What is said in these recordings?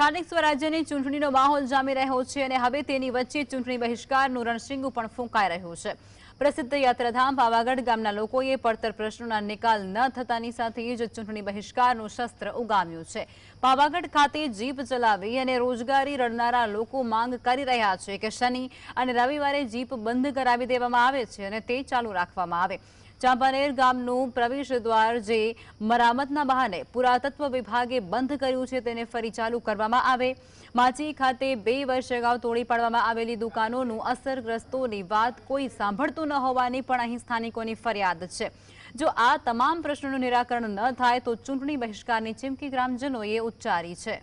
સ્થાનિક સ્વરાજ્યની ચૂંટણીનો માહોલ જામી રહ્યો છે અને હવે તેની વચ્ચે ચૂંટણી બહિષ્કારનું રણશીંગું પણ ફૂંકાઈ રહ્યું છે. પ્રસિદ્ધ યાત્રાધામ પાવાગઢ ગામના લોકોએ પડતર પ્રશ્નોના નિકાલ ન થતાની સાથે જ ચૂંટણી બહિષ્કારનું શસ્ત્ર ઉગામ્યું છે. પાવાગઢ ખાતે જીપ ચલાવી અને રોજગારી રડનારા લોકો માંગ કરી રહ્યા છે કે શનિ અને રવિવારે જીપ બંધ કરાવી દેવામાં આવે છે અને તે ચાલુ રાખવામાં આવે. ચાંપાનેર ગામનું પ્રવેશ દ્વાર જે મરામતના બહાને પુરાતત્વ વિભાગે બંધ કર્યું છે તેને ફરી ચાલુ કરવામાં આવે. માચી ખાતે બે વર્ષ અગાઉ તોડી પાડવામાં આવેલી દુકાનોનું અસરગ્રસ્તોની વાત કોઈ સાંભળતું ન હોવાની પણ અહીં સ્થાનિકોની ફરિયાદ છે. જો આ તમામ પ્રશ્નોનું નિરાકરણ ન થાય તો ચૂંટણી બહિષ્કારની ચીમકી ગ્રામજનોએ ઉચ્ચારી છે.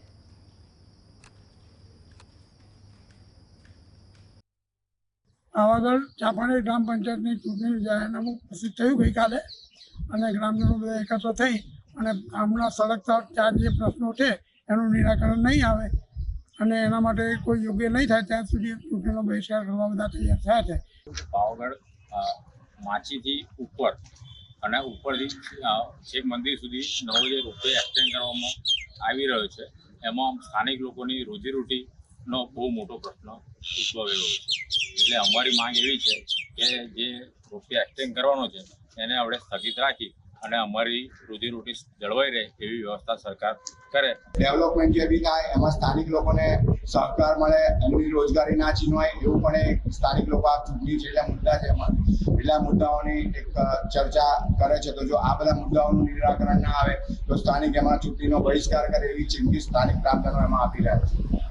પાવાગઢ ચાંપાણી ગ્રામ પંચાયતની ચૂંટણીનું જાહેરનામું પ્રસિદ્ધ થયું ગઈકાલે. અને ગ્રામજનો બધા એકત્ર થઈ અને ગામના સળગતા ચાર જે પ્રશ્નો છે એનું નિરાકરણ નહીં આવે અને એના માટે કોઈ યોગ્ય નહીં થાય ત્યાં સુધી ચૂંટણીનો બહિષ્કાર કરવા બધા તૈયાર થયા છે. પાવાગઢ માચીથી ઉપર અને ઉપરથી અ, મંદિર સુધી નવો જે રોપવે એક્સટેન્ડ કરવામાં આવી રહ્યો છે એમાં સ્થાનિક લોકોની રોજીરોટીનો બહુ મોટો પ્રશ્ન ઉદ્ભવેલો છે. એટલે અમારી માંગ એવી છે કે જે રૂપિયા એક્સચેન્જ કરવાનો છે, એને આપણે સ્થગિત રાખી અને અમારી રોજીરોટી જળવાઈ રહે એવી વ્યવસ્થા સરકાર કરે. ડેવલપમેન્ટ જે બી થાય, એમાં સ્થાનિક લોકોને સહકાર મળે, એમની રોજગારી ના છીનવાય, એવું પણ એક સ્થાનિક લોકો આ ચૂંટણી એટલા મુદ્દા છે એમાં, એટલા મુદ્દાઓની એક ચર્ચા કરે છે. તો જો આ બધા મુદ્દાઓનું નિરાકરણ ના આવે, તો સ્થાનિક એમાં ચૂંટણીનો બહિષ્કાર કરે એવી ચીમકી સ્થાનિક ગ્રામજનો એમાં આપી રહ્યા છે.